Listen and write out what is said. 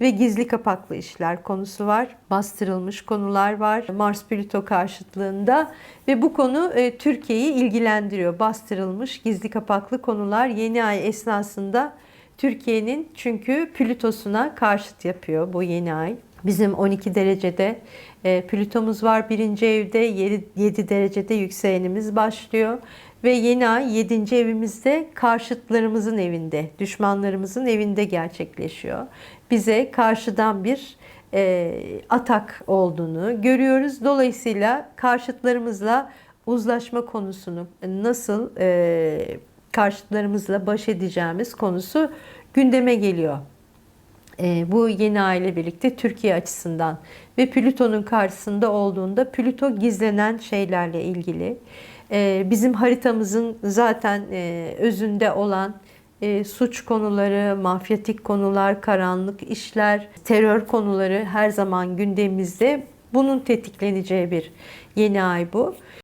ve gizli kapaklı işler konusu var. Bastırılmış konular var Mars Plüto karşıtlığında ve bu konu e, Türkiye'yi ilgilendiriyor. Bastırılmış gizli kapaklı konular yeni ay esnasında Türkiye'nin çünkü Plütos'una karşıt yapıyor bu yeni ay. Bizim 12 derecede e, Plütomuz var birinci evde, 7, 7 derecede yükselenimiz başlıyor. Ve yeni ay 7. evimizde karşıtlarımızın evinde, düşmanlarımızın evinde gerçekleşiyor. Bize karşıdan bir e, atak olduğunu görüyoruz. Dolayısıyla karşıtlarımızla uzlaşma konusunu nasıl e, karşıtlarımızla baş edeceğimiz konusu gündeme geliyor. E, bu yeni aile birlikte Türkiye açısından ve Plüton'un karşısında olduğunda Plüto gizlenen şeylerle ilgili. E, bizim haritamızın zaten e, özünde olan suç konuları, mafyatik konular, karanlık işler, terör konuları her zaman gündemimizde. Bunun tetikleneceği bir yeni ay bu.